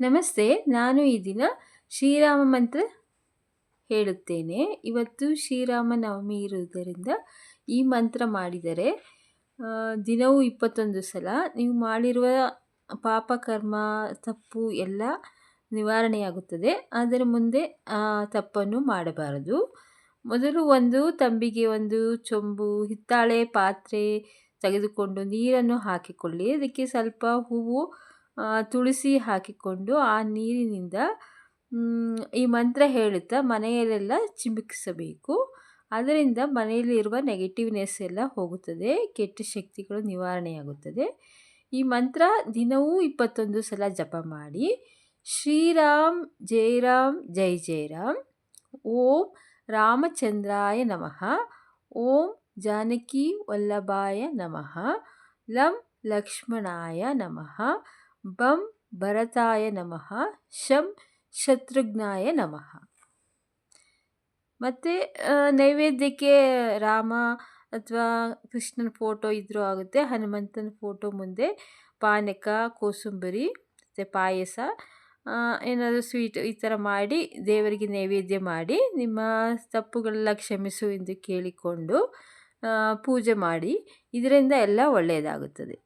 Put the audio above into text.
ನಮಸ್ತೆ, ನಾನು ಈ ದಿನ ಶ್ರೀರಾಮ ಮಂತ್ರ ಹೇಳುತ್ತೇನೆ. ಇವತ್ತು ಶ್ರೀರಾಮ ನವಮಿ ಇರುವುದರಿಂದ ಈ ಮಂತ್ರ ಮಾಡಿದರೆ ದಿನವೂ ಇಪ್ಪತ್ತೊಂದು ಸಲ ನೀವು ಮಾಡಿರುವ ಪಾಪ, ಕರ್ಮ, ತಪ್ಪು ಎಲ್ಲ ನಿವಾರಣೆಯಾಗುತ್ತದೆ. ಅದರ ಮುಂದೆ ತಪ್ಪನ್ನು ಮಾಡಬಾರದು. ಮೊದಲು ಒಂದು ತಂಬಿಗೆ ಒಂದು ಚೊಂಬು, ಹಿತ್ತಾಳೆ ಪಾತ್ರೆ ತೆಗೆದುಕೊಂಡು ನೀರನ್ನು ಹಾಕಿಕೊಳ್ಳಿ. ಅದಕ್ಕೆ ಸ್ವಲ್ಪ ಹೂವು ತುಳಸಿ ಹಾಕಿಕೊಂಡು ಆ ನೀರಿನಿಂದ ಈ ಮಂತ್ರ ಹೇಳುತ್ತಾ ಮನೆಯಲ್ಲೆಲ್ಲ ಚಿಮುಕಿಸಬೇಕು. ಅದರಿಂದ ಮನೆಯಲ್ಲಿರುವ ನೆಗೆಟಿವ್ನೆಸ್ ಎಲ್ಲ ಹೋಗುತ್ತದೆ, ಕೆಟ್ಟ ಶಕ್ತಿಗಳು ನಿವಾರಣೆಯಾಗುತ್ತದೆ. ಈ ಮಂತ್ರ ದಿನವೂ ಇಪ್ಪತ್ತೊಂದು ಸಲ ಜಪ ಮಾಡಿ, ಶ್ರೀರಾಮ್ ಜೈ ರಾಮ್ ಜೈ ಜೈರಾಮ್ ಓಂ ರಾಮಚಂದ್ರಾಯ ನಮಃ, ಓಂ ಜಾನಕಿ ವಲ್ಲಭಾಯ ನಮಃ, ಲಂ ಲಕ್ಷ್ಮಣಾಯ ನಮಃ ಬಂ ಭರತಾಯ ನಮಃ, ಶಂ ಶತ್ರುಘ್ನಾಯ ನಮಃ. ಮತ್ತು ನೈವೇದ್ಯಕ್ಕೆ ರಾಮ ಅಥವಾ ಕೃಷ್ಣನ ಫೋಟೋ ಇದ್ರೂ ಆಗುತ್ತೆ. ಹನುಮಂತನ ಫೋಟೋ ಮುಂದೆ ಪಾನಕ, ಕೋಸಂಬರಿ, ಮತ್ತು ಪಾಯಸ ಏನಾದರೂ ಸ್ವೀಟ್ ಈ ಥರ ಮಾಡಿ, ದೇವರಿಗೆ ನೈವೇದ್ಯ ಮಾಡಿ, ನಿಮ್ಮ ತಪ್ಪುಗಳೆಲ್ಲ ಕ್ಷಮಿಸು ಎಂದು ಕೇಳಿಕೊಂಡು ಪೂಜೆ ಮಾಡಿ. ಇದರಿಂದ ಎಲ್ಲ ಒಳ್ಳೆಯದಾಗುತ್ತದೆ.